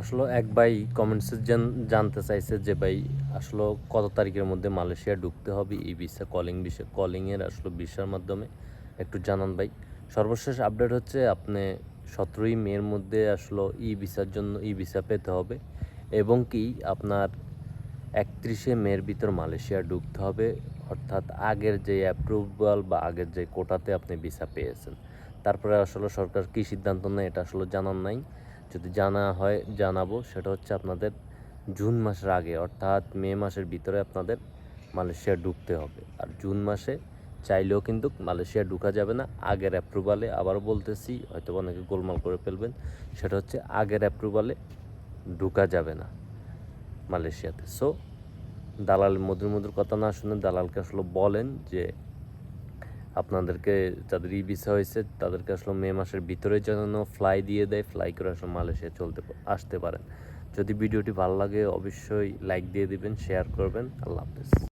আসলে এক ভাই কমেন্টসে জানতে চাইছে যে ভাই, আসলে কত তারিখের মধ্যে মালয়েশিয়া ঢুকতে হবে? ই ভিসা কলিং বিষয় কলিংয়ের আসলে ভিসার মাধ্যমে একটু জানান ভাই। সর্বশেষ আপডেট হচ্ছে আপনি সতেরোই মের মধ্যে আসলে ই ভিসার জন্য, ই ভিসা পেতে হবে এবং কি আপনার একত্রিশে মের ভিতর মালয়েশিয়া ঢুকতে হবে। অর্থাৎ আগের যে অ্যাপ্রুভাল বা আগের যে কোটাতে আপনি ভিসা পেয়েছেন। তারপরে আসলে সরকার কী সিদ্ধান্ত নেয় এটা আসলে জানার নাই। যদি জানা হয়, জানাব, সেটা হচ্ছে আপনাদের জুন মাসের আগে, অর্থাৎ মে মাসের ভিতরে আপনাদের মালয়েশিয়া ঢুকতে হবে। আর জুন মাসে চাইলেও কিন্তু মালয়েশিয়া ঢুকা যাবে না। আগের অ্যাপ্রুভালে আবার বলতেছি হয়তো অনেকে গোলমাল করে ফেলবেন, সেটা হচ্ছে আগের অ্যাপ্রুভালে ঢুকা যাবে না মালয়েশিয়াতে। সো দালাল মধুর মধুর কথা না শুনে দালালকে আসলে বলেন যে আপনাদেরকে যাদের ই ভিসা হয়েছে, তাদেরকে আসলে মে মাসের ভিতরে যেন ফ্লাই দিয়ে দেয় ফ্লাই করে আসলে মালয়েশিয়া চলতে আসতে পারেন। যদি ভিডিওটি ভালো লাগে, অবশ্যই লাইক দিয়ে দিবেন শেয়ার করবেন। আল্লাহ হাফেজ।